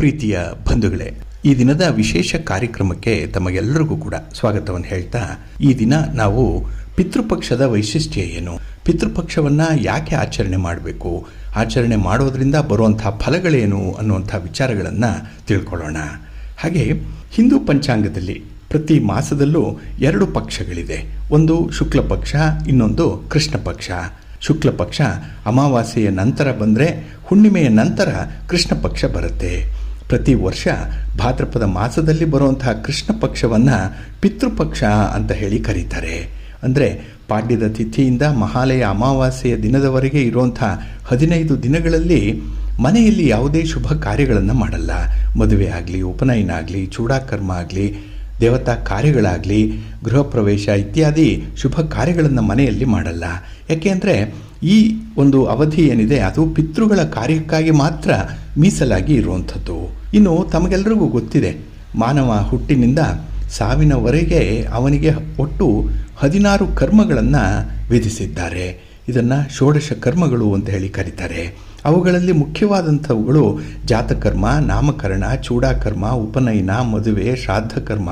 ಪ್ರೀತಿಯ ಬಂಧುಗಳೇ, ಈ ದಿನದ ವಿಶೇಷ ಕಾರ್ಯಕ್ರಮಕ್ಕೆ ತಮಗೆಲ್ಲರಿಗೂ ಕೂಡ ಸ್ವಾಗತವನ್ನು ಹೇಳ್ತಾ, ಈ ದಿನ ನಾವು ಪಿತೃಪಕ್ಷದ ವೈಶಿಷ್ಟ್ಯ ಏನು, ಪಿತೃಪಕ್ಷವನ್ನು ಯಾಕೆ ಆಚರಣೆ ಮಾಡಬೇಕು, ಆಚರಣೆ ಮಾಡೋದ್ರಿಂದ ಬರುವಂಥ ಫಲಗಳೇನು ಅನ್ನುವಂಥ ವಿಚಾರಗಳನ್ನು ತಿಳ್ಕೊಳ್ಳೋಣ. ಹಾಗೆ ಹಿಂದೂ ಪಂಚಾಂಗದಲ್ಲಿ ಪ್ರತಿ ಮಾಸದಲ್ಲೂ ಎರಡು ಪಕ್ಷಗಳಿದೆ, ಒಂದು ಶುಕ್ಲ ಪಕ್ಷ ಇನ್ನೊಂದು ಕೃಷ್ಣ ಪಕ್ಷ ಶುಕ್ಲ ಪಕ್ಷ ಅಮಾವಾಸ್ಯೆಯ ನಂತರ ಬಂದರೆ ಹುಣ್ಣಿಮೆಯ ನಂತರ ಕೃಷ್ಣ ಪಕ್ಷ ಬರುತ್ತೆ. ಪ್ರತಿ ವರ್ಷ ಭಾದ್ರಪದ ಮಾಸದಲ್ಲಿ ಬರುವಂತಹ ಕೃಷ್ಣ ಪಕ್ಷವನ್ನು ಪಿತೃಪಕ್ಷ ಅಂತ ಹೇಳಿ ಕರೀತಾರೆ. ಅಂದರೆ ಪಾಡ್ಯದ ತಿಥಿಯಿಂದ ಮಹಾಲಯ ಅಮಾವಾಸ್ಯೆಯ ದಿನದವರೆಗೆ ಇರುವಂಥ ಹದಿನೈದು ದಿನಗಳಲ್ಲಿ ಮನೆಯಲ್ಲಿ ಯಾವುದೇ ಶುಭ ಕಾರ್ಯಗಳನ್ನು ಮಾಡಲ್ಲ. ಮದುವೆ ಆಗಲಿ, ಉಪನಯನ ಆಗಲಿ, ಚೂಡಾಕರ್ಮ ಆಗಲಿ, ದೇವತಾ ಕಾರ್ಯಗಳಾಗಲಿ, ಗೃಹ ಪ್ರವೇಶ ಇತ್ಯಾದಿ ಶುಭ ಕಾರ್ಯಗಳನ್ನು ಮನೆಯಲ್ಲಿ ಮಾಡಲ್ಲ. ಯಾಕೆಂದರೆ ಈ ಒಂದು ಅವಧಿ ಏನಿದೆ, ಅದು ಪಿತೃಗಳ ಕಾರ್ಯಕ್ಕಾಗಿ ಮಾತ್ರ ಮೀಸಲಾಗಿ ಇರುವಂಥದ್ದು. ಇನ್ನು ತಮಗೆಲ್ಲರಿಗೂ ಗೊತ್ತಿದೆ, ಮಾನವ ಹುಟ್ಟಿನಿಂದ ಸಾವಿನವರೆಗೆ ಅವನಿಗೆ ಒಟ್ಟು ಹದಿನಾರು ಕರ್ಮಗಳನ್ನು ವಿಧಿಸಿದ್ದಾರೆ. ಇದನ್ನು ಷೋಡಶ ಕರ್ಮಗಳು ಅಂತ ಹೇಳಿ ಕರೀತಾರೆ. ಅವುಗಳಲ್ಲಿ ಮುಖ್ಯವಾದಂಥವುಗಳು ಜಾತಕರ್ಮ, ನಾಮಕರಣ, ಚೂಡಾಕರ್ಮ, ಉಪನಯನ, ಮದುವೆ ಶ್ರಾದ್ದ ಕರ್ಮ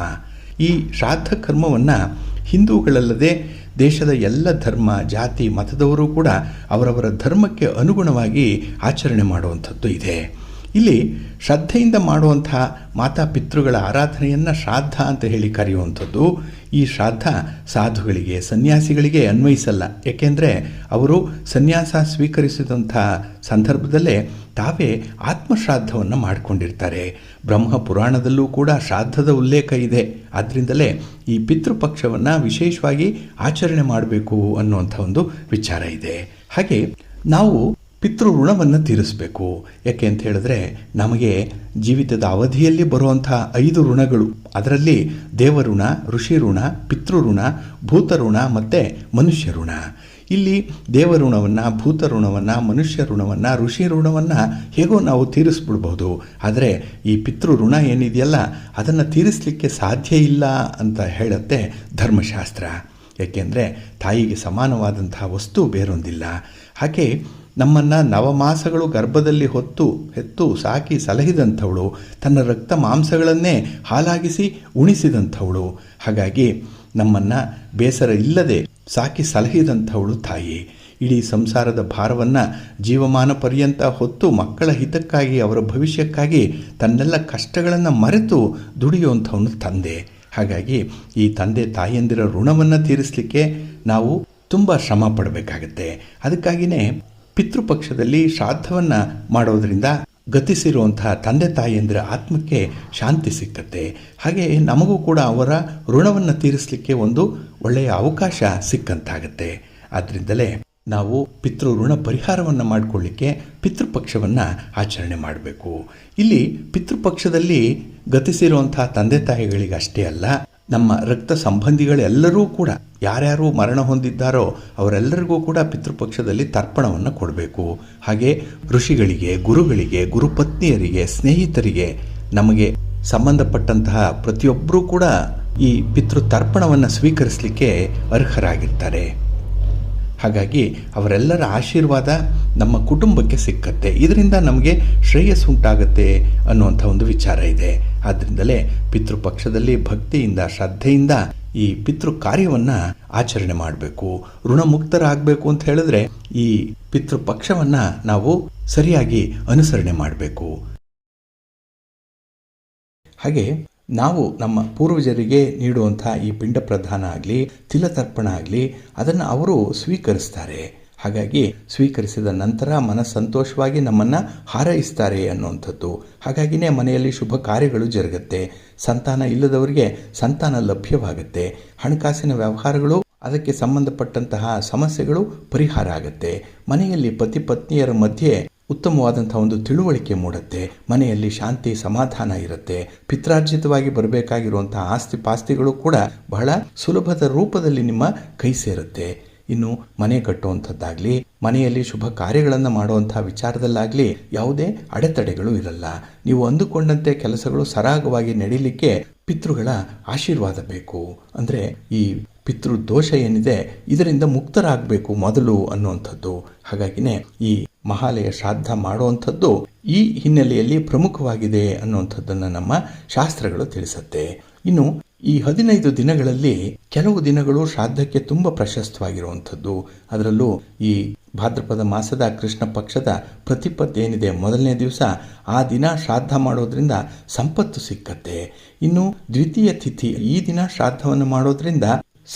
ಈ ಶ್ರಾದ್ದ ಕರ್ಮವನ್ನು ಹಿಂದೂಗಳಲ್ಲದೆ ದೇಶದ ಎಲ್ಲ ಧರ್ಮ, ಜಾತಿ, ಮತದವರು ಕೂಡ ಅವರವರ ಧರ್ಮಕ್ಕೆ ಅನುಗುಣವಾಗಿ ಆಚರಣೆ ಮಾಡುವಂಥದ್ದು ಇದೆ. ಇಲ್ಲಿ ಶ್ರದ್ಧೆಯಿಂದ ಮಾಡುವಂಥ ಮಾತಾಪಿತೃಗಳ ಆರಾಧನೆಯನ್ನು ಶ್ರಾದ್ದ ಅಂತ ಹೇಳಿ ಕರೆಯುವಂಥದ್ದು. ಈ ಶ್ರಾದ್ದ ಸಾಧುಗಳಿಗೆ, ಸನ್ಯಾಸಿಗಳಿಗೆ ಅನ್ವಯಿಸಲ್ಲ. ಏಕೆಂದರೆ ಅವರು ಸನ್ಯಾಸ ಸ್ವೀಕರಿಸಿದಂಥ ಸಂದರ್ಭದಲ್ಲೇ ತಾವೇ ಆತ್ಮಶ್ರಾದ್ದವನ್ನು ಮಾಡಿಕೊಂಡಿರ್ತಾರೆ. ಬ್ರಹ್ಮ ಪುರಾಣದಲ್ಲೂ ಕೂಡ ಶ್ರಾದ್ದದ ಉಲ್ಲೇಖ ಇದೆ. ಆದ್ದರಿಂದಲೇ ಈ ಪಿತೃಪಕ್ಷವನ್ನು ವಿಶೇಷವಾಗಿ ಆಚರಣೆ ಮಾಡಬೇಕು ಅನ್ನುವಂಥ ಒಂದು ವಿಚಾರ ಇದೆ. ಹಾಗೆ ನಾವು ಪಿತೃ ಋಣವನ್ನು ತೀರಿಸಬೇಕು. ಯಾಕೆ ಅಂತ ಹೇಳಿದ್ರೆ ನಮಗೆ ಜೀವಿತದ ಅವಧಿಯಲ್ಲಿ ಬರುವಂಥ ಐದು ಋಣಗಳು. ಅದರಲ್ಲಿ ದೇವಋಣ ಋಷಿ ಋಣ ಪಿತೃಋಣ, ಭೂತಋಣ ಭೂತ ಋಣ ಮತ್ತು ಮನುಷ್ಯ ಋಣ ಇಲ್ಲಿ ದೇವಋಣವನ್ನು ಭೂತ ಋಣವನ್ನು ಮನುಷ್ಯ ಋಣವನ್ನು ಋಷಿ ಋಣವನ್ನು ಹೇಗೋ ನಾವು ತೀರಿಸ್ಬಿಡ್ಬೋದು. ಆದರೆ ಈ ಪಿತೃ ಋಣ ಏನಿದೆಯಲ್ಲ, ಅದನ್ನು ತೀರಿಸಲಿಕ್ಕೆ ಸಾಧ್ಯ ಇಲ್ಲ ಅಂತ ಹೇಳುತ್ತೆ ಧರ್ಮಶಾಸ್ತ್ರ. ಏಕೆಂದರೆ ತಾಯಿಗೆ ಸಮಾನವಾದಂತಹ ವಸ್ತು ಬೇರೊಂದಿಲ್ಲ. ಹಾಗೆ ನಮ್ಮನ್ನು ನವಮಾಸಗಳು ಗರ್ಭದಲ್ಲಿ ಹೊತ್ತು, ಹೆತ್ತು, ಸಾಕಿ ಸಲಹಿದಂಥವಳು. ತನ್ನ ರಕ್ತ ಮಾಂಸಗಳನ್ನೇ ಹಾಲಾಗಿಸಿ ಉಣಿಸಿದಂಥವಳು. ಹಾಗಾಗಿ ನಮ್ಮನ್ನು ಬೇಸರ ಇಲ್ಲದೆ ಸಾಕಿ ಸಲಹಿದಂಥವಳು ತಾಯಿ. ಇಡೀ ಸಂಸಾರದ ಭಾರವನ್ನು ಜೀವಮಾನ ಪರ್ಯಂತ ಹೊತ್ತು ಮಕ್ಕಳ ಹಿತಕ್ಕಾಗಿ, ಅವರ ಭವಿಷ್ಯಕ್ಕಾಗಿ ತನ್ನೆಲ್ಲ ಕಷ್ಟಗಳನ್ನು ಮರೆತು ದುಡಿಯುವಂಥವನು ತಂದೆ. ಹಾಗಾಗಿ ಈ ತಂದೆ ತಾಯಿಯಂದಿರ ಋಣವನ್ನು ತೀರಿಸಲಿಕ್ಕೆ ನಾವು ತುಂಬ ಶ್ರಮ ಪಡಬೇಕಾಗತ್ತೆ. ಅದಕ್ಕಾಗಿಯೇ ಪಿತೃಪಕ್ಷದಲ್ಲಿ ಶ್ರಾದ್ದವನ್ನು ಮಾಡೋದರಿಂದ ಗತಿಸಿರುವಂತಹ ತಂದೆ ತಾಯಿಯಂದಿರ ಆತ್ಮಕ್ಕೆ ಶಾಂತಿ ಸಿಕ್ಕತ್ತೆ. ಹಾಗೆ ನಮಗೂ ಕೂಡ ಅವರ ಋಣವನ್ನು ತೀರಿಸಲಿಕ್ಕೆ ಒಂದು ಒಳ್ಳೆಯ ಅವಕಾಶ ಸಿಕ್ಕಂತಾಗತ್ತೆ. ಆದ್ದರಿಂದಲೇ ನಾವು ಪಿತೃ ಋಣ ಪರಿಹಾರವನ್ನು ಮಾಡಿಕೊಳ್ಳಿಕ್ಕೆ ಪಿತೃಪಕ್ಷವನ್ನು ಆಚರಣೆ ಮಾಡಬೇಕು. ಇಲ್ಲಿ ಪಿತೃಪಕ್ಷದಲ್ಲಿ ಗತಿಸಿರುವಂತಹ ತಂದೆ ತಾಯಿಗಳಿಗೆ ಅಷ್ಟೇ ಅಲ್ಲ ನಮ್ಮ ರಕ್ತ ಸಂಬಂಧಿಗಳೆಲ್ಲರೂ ಕೂಡ ಯಾರ್ಯಾರು ಮರಣ ಹೊಂದಿದ್ದಾರೋ ಅವರೆಲ್ಲರಿಗೂ ಕೂಡ ಪಿತೃಪಕ್ಷದಲ್ಲಿ ತರ್ಪಣವನ್ನು ಕೊಡಬೇಕು. ಹಾಗೆ ಋಷಿಗಳಿಗೆ, ಗುರುಗಳಿಗೆ, ಗುರುಪತ್ನಿಯರಿಗೆ, ಸ್ನೇಹಿತರಿಗೆ ನಮಗೆ ಸಂಬಂಧಪಟ್ಟಂತಹ ಪ್ರತಿಯೊಬ್ಬರೂ ಕೂಡ ಈ ಪಿತೃ ತರ್ಪಣವನ್ನು ಸ್ವೀಕರಿಸಲಿಕ್ಕೆ ಅರ್ಹರಾಗಿರ್ತಾರೆ. ಹಾಗಾಗಿ ಅವರೆಲ್ಲರ ಆಶೀರ್ವಾದ ನಮ್ಮ ಕುಟುಂಬಕ್ಕೆ ಸಿಕ್ಕತ್ತೆ. ಇದರಿಂದ ನಮಗೆ ಶ್ರೇಯಸ್ ಉಂಟಾಗತ್ತೆ ಅನ್ನುವಂಥ ಒಂದು ವಿಚಾರ ಇದೆ. ಆದ್ದರಿಂದಲೇ ಪಿತೃಪಕ್ಷದಲ್ಲಿ ಭಕ್ತಿಯಿಂದ, ಶ್ರದ್ಧೆಯಿಂದ ಈ ಪಿತೃ ಕಾರ್ಯವನ್ನು ಆಚರಣೆ ಮಾಡಬೇಕು. ಋಣಮುಕ್ತರಾಗಬೇಕು ಅಂತ ಹೇಳಿದ್ರೆ ಈ ಪಿತೃಪಕ್ಷವನ್ನು ನಾವು ಸರಿಯಾಗಿ ಅನುಸರಣೆ ಮಾಡಬೇಕು. ಹಾಗೆ ನಾವು ನಮ್ಮ ಪೂರ್ವಜರಿಗೆ ನೀಡುವಂಥ ಈ ಪಿಂಡ ಪ್ರಧಾನ ಆಗಲಿ ತಿಲತರ್ಪಣ ಆಗಲಿ, ಅದನ್ನು ಅವರು ಸ್ವೀಕರಿಸ್ತಾರೆ. ಹಾಗಾಗಿ ಸ್ವೀಕರಿಸಿದ ನಂತರ ಮನಸ್ಸಂತೋಷವಾಗಿ ನಮ್ಮನ್ನು ಹಾರೈಸ್ತಾರೆ ಅನ್ನುವಂಥದ್ದು. ಹಾಗಾಗಿನೇ ಮನೆಯಲ್ಲಿ ಶುಭ ಕಾರ್ಯಗಳು ಜರುಗುತ್ತೆ. ಸಂತಾನ ಇಲ್ಲದವರಿಗೆ ಸಂತಾನ ಲಭ್ಯವಾಗುತ್ತೆ. ಹಣಕಾಸಿನ ವ್ಯವಹಾರಗಳು, ಅದಕ್ಕೆ ಸಂಬಂಧಪಟ್ಟಂತಹ ಸಮಸ್ಯೆಗಳು ಪರಿಹಾರ ಆಗುತ್ತೆ. ಮನೆಯಲ್ಲಿ ಪತಿ ಪತ್ನಿಯರ ಮಧ್ಯೆ ಉತ್ತಮವಾದಂಥ ಒಂದು ತಿಳುವಳಿಕೆ ಮೂಡುತ್ತೆ, ಮನೆಯಲ್ಲಿ ಶಾಂತಿ, ಸಮಾಧಾನ ಇರುತ್ತೆ, ಪಿತ್ರಾರ್ಜಿತವಾಗಿ ಬರಬೇಕಾಗಿರುವಂಥ ಆಸ್ತಿ ಪಾಸ್ತಿಗಳು ಕೂಡ ಬಹಳ ಸುಲಭದ ರೂಪದಲ್ಲಿ ನಿಮ್ಮ ಕೈ ಸೇರುತ್ತೆ. ಇನ್ನು ಮನೆ ಕಟ್ಟುವಂಥದ್ದಾಗಲಿ, ಮನೆಯಲ್ಲಿ ಶುಭ ಕಾರ್ಯಗಳನ್ನು ಮಾಡುವಂಥ ವಿಚಾರದಲ್ಲಾಗಲಿ ಯಾವುದೇ ಅಡೆತಡೆಗಳು ಇರಲ್ಲ. ನೀವು ಅಂದುಕೊಂಡಂತೆ ಕೆಲಸಗಳು ಸರಾಗವಾಗಿ ನಡೀಲಿಕ್ಕೆ ಪಿತೃಗಳ ಆಶೀರ್ವಾದ ಬೇಕು. ಅಂದರೆ ಈ ಪಿತೃ ದೋಷ ಏನಿದೆ, ಇದರಿಂದ ಮುಕ್ತರಾಗಬೇಕು ಮೊದಲು ಅನ್ನುವಂಥದ್ದು. ಹಾಗಾಗಿನೇ ಈ ಮಹಾಲಯ ಶ್ರಾದ್ದ ಮಾಡುವಂಥದ್ದು ಈ ಹಿನ್ನೆಲೆಯಲ್ಲಿ ಪ್ರಮುಖವಾಗಿದೆ ಅನ್ನುವಂಥದ್ದನ್ನು ನಮ್ಮ ಶಾಸ್ತ್ರಗಳು ತಿಳಿಸುತ್ತೆ. ಇನ್ನು ಈ ಹದಿನೈದು ದಿನಗಳಲ್ಲಿ ಕೆಲವು ದಿನಗಳು ಶ್ರಾದ್ದಕ್ಕೆ ತುಂಬ ಪ್ರಶಸ್ತವಾಗಿರುವಂಥದ್ದು. ಅದರಲ್ಲೂ ಈ ಭಾದ್ರಪದ ಮಾಸದ ಕೃಷ್ಣ ಪಕ್ಷದ ಪ್ರತಿಪತ್ ಏನಿದೆ ಮೊದಲನೇ ದಿವಸ ಆ ದಿನ ಶ್ರಾದ್ದ ಮಾಡೋದ್ರಿಂದ ಸಂಪತ್ತು ಸಿಕ್ಕತ್ತೆ. ಇನ್ನು ದ್ವಿತೀಯ ತಿಥಿ ಈ ದಿನ ಶ್ರಾದ್ದವನ್ನು ಮಾಡೋದ್ರಿಂದ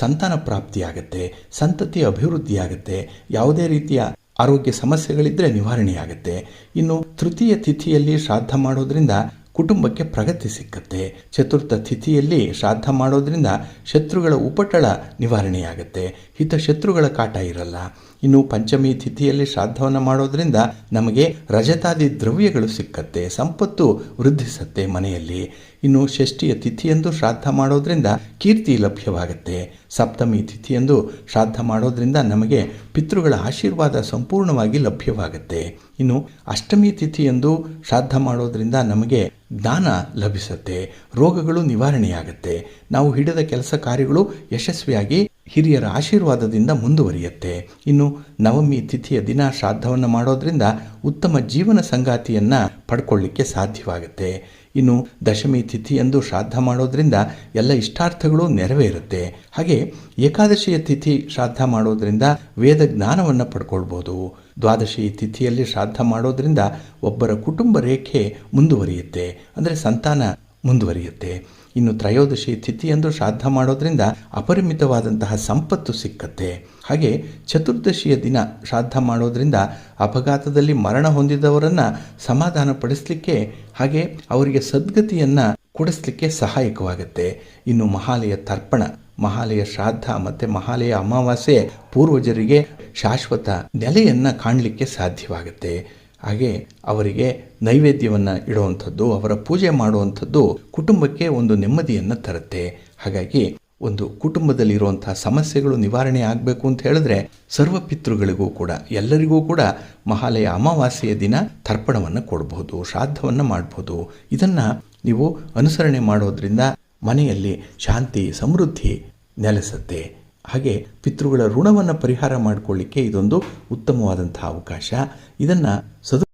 ಸಂತಾನ ಪ್ರಾಪ್ತಿಯಾಗತ್ತೆ, ಸಂತತಿ ಅಭಿವೃದ್ಧಿಯಾಗತ್ತೆ. ಯಾವುದೇ ರೀತಿಯ ಆರೋಗ್ಯ ಸಮಸ್ಯೆಗಳಿದ್ದರೆ ನಿವಾರಣೆಯಾಗುತ್ತೆ. ಇನ್ನು ತೃತೀಯ ತಿಥಿಯಲ್ಲಿ ಶ್ರಾದ್ದ ಮಾಡೋದ್ರಿಂದ ಕುಟುಂಬಕ್ಕೆ ಪ್ರಗತಿ ಸಿಕ್ಕತ್ತೆ. ಚತುರ್ಥ ತಿಥಿಯಲ್ಲಿ ಶ್ರಾದ್ದ ಮಾಡೋದ್ರಿಂದ ಶತ್ರುಗಳ ಉಪಟಳ ನಿವಾರಣೆಯಾಗುತ್ತೆ. ಹಿತ ಶತ್ರುಗಳ ಕಾಟ ಇರಲ್ಲ. ಇನ್ನು ಪಂಚಮಿ ತಿಥಿಯಲ್ಲಿ ಶ್ರಾದ್ದವನ್ನು ಮಾಡೋದ್ರಿಂದ ನಮಗೆ ರಜತಾದಿ ದ್ರವ್ಯಗಳು ಸಿಕ್ಕತ್ತೆ. ಸಂಪತ್ತು ವೃದ್ಧಿಸತ್ತೆ ಮನೆಯಲ್ಲಿ. ಇನ್ನು ಷಷ್ಠಿಯ ತಿಥಿಯಂದು ಶ್ರಾದ್ದ ಮಾಡೋದ್ರಿಂದ ಕೀರ್ತಿ ಲಭ್ಯವಾಗುತ್ತೆ. ಸಪ್ತಮಿ ತಿಥಿಯಂದು ಶ್ರಾದ್ದ ಮಾಡೋದ್ರಿಂದ ನಮಗೆ ಪಿತೃಗಳ ಆಶೀರ್ವಾದ ಸಂಪೂರ್ಣವಾಗಿ ಲಭ್ಯವಾಗುತ್ತೆ. ಇನ್ನು ಅಷ್ಟಮಿ ತಿಥಿಯಂದು ಶ್ರಾದ್ದ ಮಾಡೋದ್ರಿಂದ ನಮಗೆ ಜ್ಞಾನ ಲಭಿಸುತ್ತೆ. ರೋಗಗಳು ನಿವಾರಣೆಯಾಗುತ್ತೆ. ನಾವು ಹಿಡಿದ ಕೆಲಸ ಕಾರ್ಯಗಳು ಯಶಸ್ವಿಯಾಗಿ ಹಿರಿಯರ ಆಶೀರ್ವಾದದಿಂದ ಮುಂದುವರಿಯುತ್ತೆ. ಇನ್ನು ನವಮಿ ತಿಥಿಯ ದಿನ ಶ್ರಾದ್ದವನ್ನು ಮಾಡೋದ್ರಿಂದ ಉತ್ತಮ ಜೀವನ ಸಂಗಾತಿಯನ್ನು ಪಡ್ಕೊಳ್ಳಿಕ್ಕೆ ಸಾಧ್ಯವಾಗುತ್ತೆ. ಇನ್ನು ದಶಮಿ ತಿಥಿಯಂದು ಶ್ರಾದ್ದ ಮಾಡೋದ್ರಿಂದ ಎಲ್ಲ ಇಷ್ಟಾರ್ಥಗಳು ನೆರವೇರುತ್ತೆ. ಹಾಗೆ ಏಕಾದಶಿಯ ತಿಥಿ ಶ್ರಾದ್ದ ಮಾಡೋದ್ರಿಂದ ವೇದ ಜ್ಞಾನವನ್ನು ಪಡ್ಕೊಳ್ಬೋದು. ದ್ವಾದಶಿ ತಿಥಿಯಲ್ಲಿ ಶ್ರಾದ್ದ ಮಾಡೋದ್ರಿಂದ ಒಬ್ಬರ ಕುಟುಂಬ ರೇಖೆ ಮುಂದುವರಿಯುತ್ತೆ. ಅಂದರೆ ಸಂತಾನ ಮುಂದುವರಿಯುತ್ತೆ. ಇನ್ನು ತ್ರಯೋದಶಿ ತಿಥಿಯಂದು ಶ್ರಾದ್ದ ಮಾಡೋದ್ರಿಂದ ಅಪರಿಮಿತವಾದಂತಹ ಸಂಪತ್ತು ಸಿಕ್ಕತ್ತೆ. ಹಾಗೆ ಚತುರ್ದಶಿಯ ದಿನ ಶ್ರಾದ್ದ ಮಾಡೋದ್ರಿಂದ ಅಪಘಾತದಲ್ಲಿ ಮರಣ ಹೊಂದಿದವರನ್ನು ಸಮಾಧಾನ ಪಡಿಸಲಿಕ್ಕೆ ಹಾಗೆ ಅವರಿಗೆ ಸದ್ಗತಿಯನ್ನು ಕೊಡಿಸ್ಲಿಕ್ಕೆ ಸಹಾಯಕವಾಗುತ್ತೆ. ಇನ್ನು ಮಹಾಲಯ ತರ್ಪಣ, ಮಹಾಲಯ ಶ್ರಾದ್ದ ಮತ್ತು ಮಹಾಲಯ ಅಮಾವಾಸ್ಯೆ ಪೂರ್ವಜರಿಗೆ ಶಾಶ್ವತ ನೆಲೆಯನ್ನು ಕಾಣಲಿಕ್ಕೆ ಸಾಧ್ಯವಾಗುತ್ತೆ. ಹಾಗೆ ಅವರಿಗೆ ನೈವೇದ್ಯವನ್ನು ಇಡುವಂಥದ್ದು, ಅವರ ಪೂಜೆ ಮಾಡುವಂಥದ್ದು ಕುಟುಂಬಕ್ಕೆ ಒಂದು ನೆಮ್ಮದಿಯನ್ನು ತರುತ್ತೆ. ಹಾಗಾಗಿ ಒಂದು ಕುಟುಂಬದಲ್ಲಿರುವಂತಹ ಸಮಸ್ಯೆಗಳು ನಿವಾರಣೆ ಆಗಬೇಕು ಅಂತ ಹೇಳಿದ್ರೆ ಸರ್ವ ಪಿತೃಗಳಿಗೂ ಕೂಡ, ಎಲ್ಲರಿಗೂ ಕೂಡ ಮಹಾಲಯ ಅಮಾವಾಸ್ಯೆಯ ದಿನ ತರ್ಪಣವನ್ನು ಕೊಡಬಹುದು ಶ್ರಾದ್ದವನ್ನು ಮಾಡಬಹುದು ಇದನ್ನು ನೀವು ಅನುಸರಣೆ ಮಾಡೋದ್ರಿಂದ ಮನೆಯಲ್ಲಿ ಶಾಂತಿ, ಸಮೃದ್ಧಿ ನೆಲೆಸುತ್ತೆ. ಹಾಗೆ ಪಿತೃಗಳ ಋಣವನ್ನು ಪರಿಹಾರ ಮಾಡಿಕೊಳ್ಳಿಕ್ಕೆ ಇದೊಂದು ಉತ್ತಮವಾದಂತಹ ಅವಕಾಶ. ಇದನ್ನು ಸದು